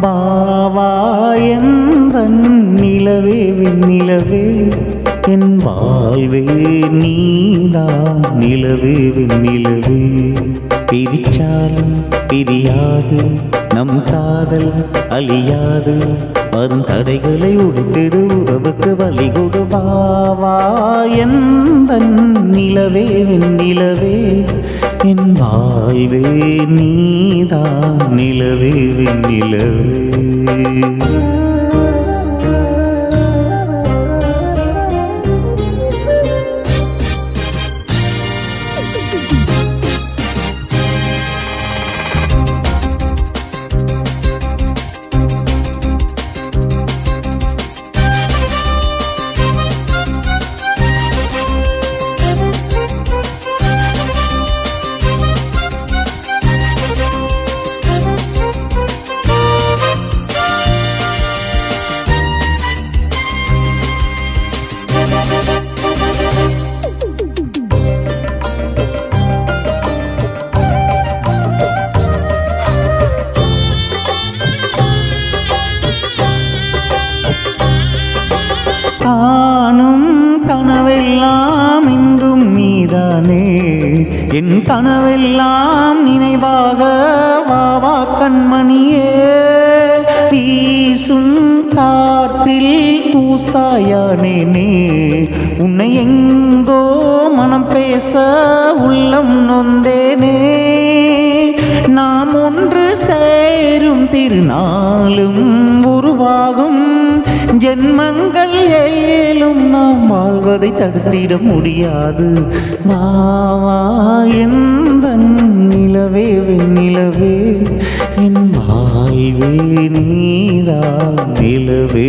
வா எந்த நிலவே வெண்ணிலவே என் வாழ்வே நீதான். நிலவே வெண்ணிலவே. பிரிச்சாலும் பிரியாது நம் காதல் அழியாது. வரும் தடைகளை உடைத்திடு உறவுக்கு வழி கொடுவாவா வா எந்த நிலவே வெண்ணிலவே என் வாழ்வே நீதான் நிலவே நிலவே காணும் கனவெல்லாம் இன்றும் நீதானே. என் கனவெல்லாம் நினைவாக வாவா கண்மணியே. வீசும் காற்றில் தூசாயானேனே. உன்னை எங்கோ மனம் பேச உள்ளம் நொந்தேனே. நாம் ஒன்று சேரும் திருநாளும் உருவாகும் ஜென்மங்கள் ஏலும் நாம் வாழ்வதை தடுத்திட முடியாது. மாவா எந்த நிலவே வெண்ணிலவே என் வாழ்வே நீதான் நிலவே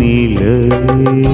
நிலவே.